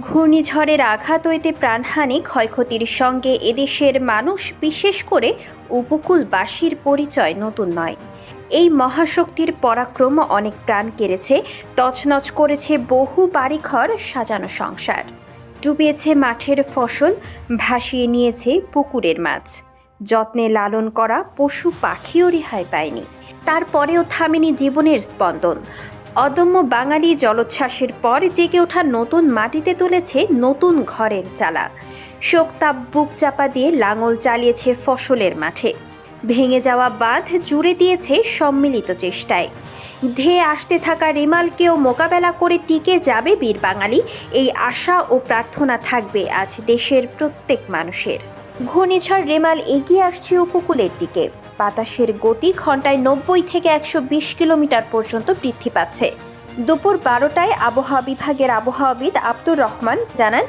ঘূর্ণিঝড়ের আঘাত হইতে প্রাণহানি ক্ষয়ক্ষতির সঙ্গে এদেশের মানুষ, বিশেষ করে উপকূলবাসীর পরিচয় নতুন নয়। এই মহাশক্তির পরাক্রম অনেক প্রাণ কেড়েছে, তছনছ করেছে বহু বাড়িঘর, সাজানো সংসার। ডুবিয়েছে মাঠের ফসল, ভাসিয়ে নিয়েছে পুকুরের মাছ। যত্নে লালন করা পশু পাখিও রেহাই পায়নি। তারপরেও থামেনি জীবনের স্পন্দন। অদম্য বাঙালি জলোচ্ছ্বাসের পর জেগে ওঠা নতুন মাটিতে তুলেছে নতুন ঘরের চালা। শোকতাপ বুক চাপা দিয়ে লাঙল চালিয়েছে ফসলের মাঠে। ভেঙে যাওয়া বাঁধ জুড়ে দিয়েছে সম্মিলিত চেষ্টায়। ধেয়ে আসতে থাকা রেমালকেও মোকাবেলা করে টিকে যাবে বীর বাঙালি। এই আশা ও প্রার্থনা থাকবে আজ দেশের প্রত্যেক মানুষের। ঘূর্ণিঝড় রেমাল এগিয়ে আসছে উপকূলের দিকে। বাতাসের গতি ঘন্টায় নব্বই থেকে একশো বিশ কিলোমিটার পর্যন্ত বৃদ্ধি পাচ্ছে। দুপুর বারোটায় আবহাওয়া বিভাগের আবহাওয়াবিদ আব্দুর রহমান জানান,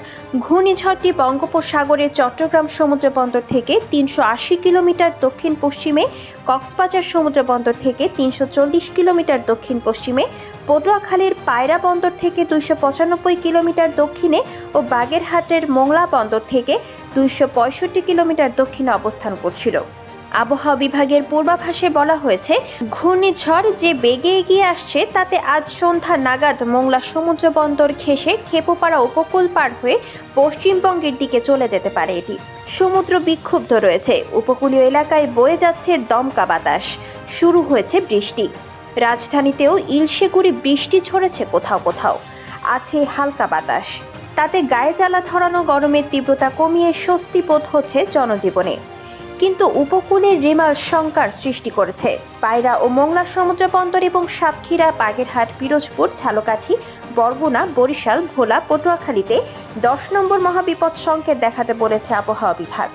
ঘূর্ণিঝড়টি বঙ্গোপসাগরের চট্টগ্রাম সমুদ্র বন্দর থেকে তিনশো আশি কিলোমিটার দক্ষিণ পশ্চিমে কক্সবাজার সমুদ্র বন্দর থেকে তিনশো চল্লিশ কিলোমিটার দক্ষিণ পশ্চিমে পটুয়াখালীর পায়রা বন্দর থেকে দুইশো পঁচানব্বই কিলোমিটার দক্ষিণে ও বাগেরহাটের মোংলা বন্দর থেকে দুইশো পঁয়ষট্টি কিলোমিটার দক্ষিণে অবস্থান করছিল। আবহাওয়া বিভাগের পূর্বাভাসে বলা হয়েছে, ঘূর্ণিঝড় যে বেগে এগিয়ে আসছে, তাতে আজ সন্ধ্যা নাগাদ মোংলা সমুদ্র বন্দর ঘেঁষে খেপুপাড়া উপকূল পার হয়ে পশ্চিমবঙ্গের দিকে চলে যেতে পারে এটি। সমুদ্র বিক্ষুব্ধ রয়েছে। উপকূলীয় এলাকায় বয়ে যাচ্ছে দমকা বাতাস। শুরু হয়েছে বৃষ্টি। রাজধানীতেও ইলশেগুড়ি বৃষ্টি ছড়েছে কোথাও কোথাও। আছে হালকা বাতাস। তাতে গায়ে জ্বালা ধরানো গরমের তীব্রতা কমিয়ে স্বস্তি বোধ হচ্ছে জনজীবনে। কিন্তু উপকূলে রেমাল শঙ্কার সৃষ্টি করেছে। পায়রা ও মোংলা সমুদ্র বন্দর এবং সাতক্ষীরা, বাগেরহাট, পিরোজপুর, ঝালকাঠি, বরগুনা, বরিশাল, ভোলা, পটুয়াখালীতে দশ নম্বর মহাবিপদ সংকেত দেখাতে বলেছে আবহাওয়া বিভাগ।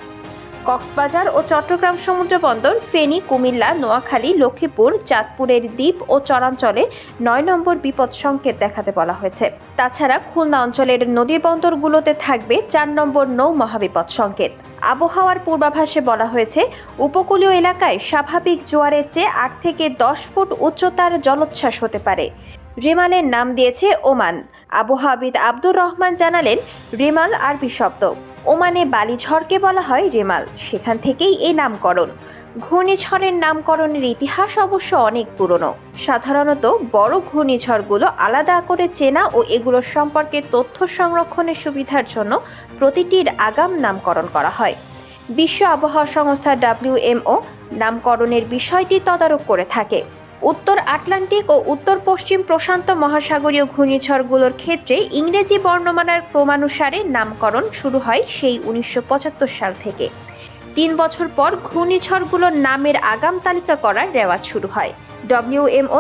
কক্সবাজার ও চট্টগ্রাম সমুদ্র বন্দর, ফেনী, কুমিল্লা, নোয়াখালী, লক্ষ্মীপুর, চাঁদপুরের দ্বীপ ও চরাঞ্চলে নয় নম্বর বিপদ সংকেত দেখাতে বলা হয়েছে। তাছাড়া খুলনা অঞ্চলের নদী বন্দরগুলোতে থাকবে চার নম্বর নৌ মহাবিপদ সংকেত। আবহাওয়ার পূর্বাভাসে বলা হয়েছে, উপকূলীয় এলাকায় স্বাভাবিক জোয়ারের চেয়ে আট থেকে দশ ফুট উচ্চতার জলোচ্ছ্বাস হতে পারে। রেমালের নাম দিয়েছে ওমান। আবহাওয়াবিদ আব্দুর রহমান জানালেন, রেমাল আরবি শব্দ। ওমানে বালিঝড়কে বলা হয় রেমাল। সেখান থেকেই এই নামকরণ। ঘূর্ণিঝড়ের নামকরণের ইতিহাস অবশ্য অনেক পুরনো। সাধারণত বড় ঘূর্ণিঝড়গুলো আলাদা করে চেনা ও এগুলোর সম্পর্কে তথ্য সংরক্ষণের সুবিধার জন্য প্রতিটির আগাম নামকরণ করা হয়। বিশ্ব আবহাওয়া সংস্থা ডাব্লিউএমও নামকরণের বিষয়টি তদারক করে থাকে। উত্তর আটলান্টিক ও উত্তর পশ্চিম প্রশান্ত মহাসাগরীয় ঘূর্ণিঝড়গুলোর ক্ষেত্রে ইংরেজি বর্ণমালার ক্রমানুসারে নামকরণ শুরু হয় সেই উনিশশো পঁচাত্তর সাল থেকে। তিন বছর পর ঘূর্ণিঝড়গুলোর নামের আগাম তালিকা করার রেওয়াজ শুরু হয়। ডব্লিউএমও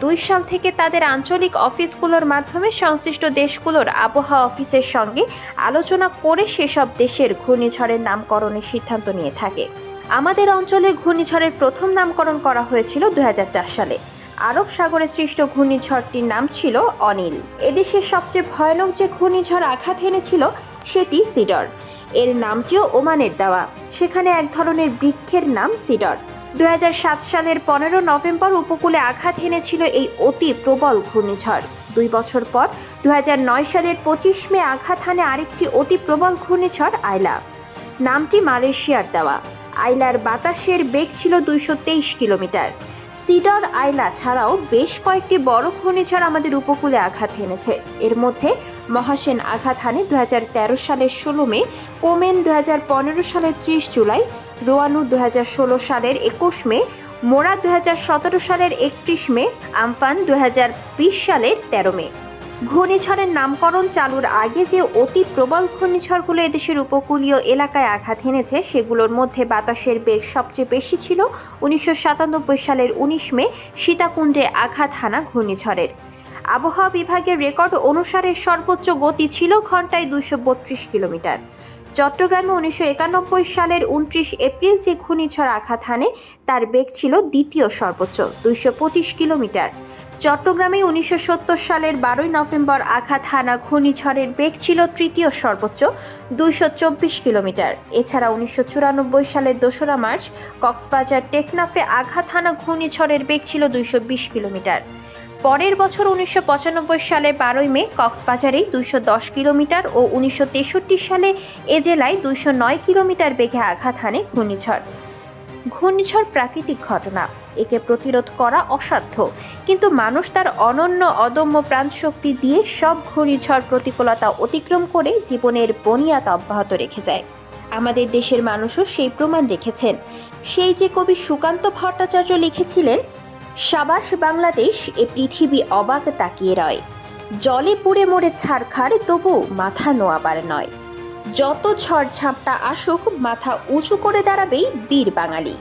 দু সাল থেকে তাদের আঞ্চলিক অফিসগুলোর মাধ্যমে সংশ্লিষ্ট দেশগুলোর আবহাওয়া অফিসের সঙ্গে আলোচনা করে সেসব দেশের ঘূর্ণিঝড়ের নামকরণের সিদ্ধান্ত নিয়ে থাকে। আমাদের অঞ্চলে ঘূর্ণিঝড়ের প্রথম নামকরণ করা হয়েছিল দুই হাজার চার সালে। আরব সাগরে সৃষ্ট ঘূর্ণিঝড়টির নাম ছিল অনিল। এদেশের সবচেয়ে ভয়ানক যে ঘূর্ণিঝড় আঘাত এনেছিল, সেটি সিডর। এর নামটিও ওমানের দেওয়া। সেখানে এক ধরনের বৃক্ষের নাম সিডর। দুই হাজার সাত সালের পনেরো নভেম্বর উপকূলে আঘাত এনেছিল এই অতি প্রবল ঘূর্ণিঝড়। দুই বছর পর দু হাজার নয় সালের পঁচিশ মে আঘাত হানে আরেকটি অতি প্রবল ঘূর্ণিঝড় আয়লা নামটি মালয়েশিয়ার দেওয়া। আইলার বাতাসের বেগ ছিল দুইশো তেইশ কিলোমিটার। সিডর আইলা ছাড়াও বেশ কয়েকটি বড় ঘূর্ণিঝড় আমাদের উপকূলে আঘাত হেনেছে। এর মধ্যে মহাসেন আঘাত হানে দু হাজার তেরো সালের ষোলো মে, কোমেন দু হাজার পনেরো সালের ত্রিশ জুলাই, রোয়ানু দু হাজার ষোলো সালের একুশ মে, মোরা দু হাজার সতেরো সালের একত্রিশ মে, আমফান দু হাজার বিশ সালের তেরো মে। ঘূর্ণিঝড়ের নামকরণ চালুর আগে যে অতি প্রবল ঘূর্ণিঝড়গুলো এদেশের উপকূলীয় এলাকায় আঘাত হেনেছে সেগুলোর মধ্যে বাতাসের বেগ সবচেয়ে বেশি ছিল উনিশশো সাতানব্বই সালের উনিশ মে, সীতাকুণ্ডে আঘাত হানা ঘূর্ণিঝড়ের। আবহাওয়া বিভাগের রেকর্ড অনুসারে সর্বোচ্চ গতি ছিল ঘন্টায় বত্রিশ কিলোমিটার। চট্টগ্রামে উনিশশো একানব্বই সালের উনত্রিশ এপ্রিল যে ঘূর্ণিঝড় আঘাত হানে, তার বেগ ছিল দ্বিতীয় সর্বোচ্চ, দুইশো পঁচিশ কিলোমিটার। চট্টগ্রামে উনিশশো সত্তর সালের বারোই নভেম্বর আঘাত হানা ঘূর্ণিঝড়ের বেগ ছিল তৃতীয় সর্বোচ্চ, দুইশো চব্বিশ কিলোমিটার। এছাড়া উনিশশো চুরানব্বই সালের দোসরা মার্চ, কক্সবাজার টেকনাফে আঘাত হানা ঘূর্ণিঝড়ের বেগ ছিল দুইশো বিশ কিলোমিটার। পরের বছর উনিশশো পঁচানব্বই সালে বারোই মে কক্সবাজারেই দুইশো দশ কিলোমিটার ও উনিশশো তেষট্টি সালে এ জেলায় দুইশো নয় কিলোমিটার বেগে আঘাত হানে ঘূর্ণিঝড়। ঘূর্ণিঝড় প্রাকৃতিক ঘটনা। একে প্রতিরোধ করা অসাধ্য, কিন্তু মানুষ তার অনন্য অদম্য প্রাণশক্তি দিয়ে সব ঘূর্ণিঝড় প্রতিকূলতা অতিক্রম করে জীবনের বনিয়াদ অব্যাহত রেখে যায়। আমাদের দেশের মানুষও সেই প্রমাণ রেখেছেন। সেই যে কবি সুকান্ত ভট্টাচার্য লিখেছিলেন, সাবাস বাংলাদেশ, এ পৃথিবী অবাক তাকিয়ে রয়। জলে পুড়ে মরে ছাড়খাড় তবু মাথা নোয়াবার নয়। যত ঝড় ঝাপটা আসুক মাথা উঁচু করে দাঁড়াবেই বীর বাঙালি।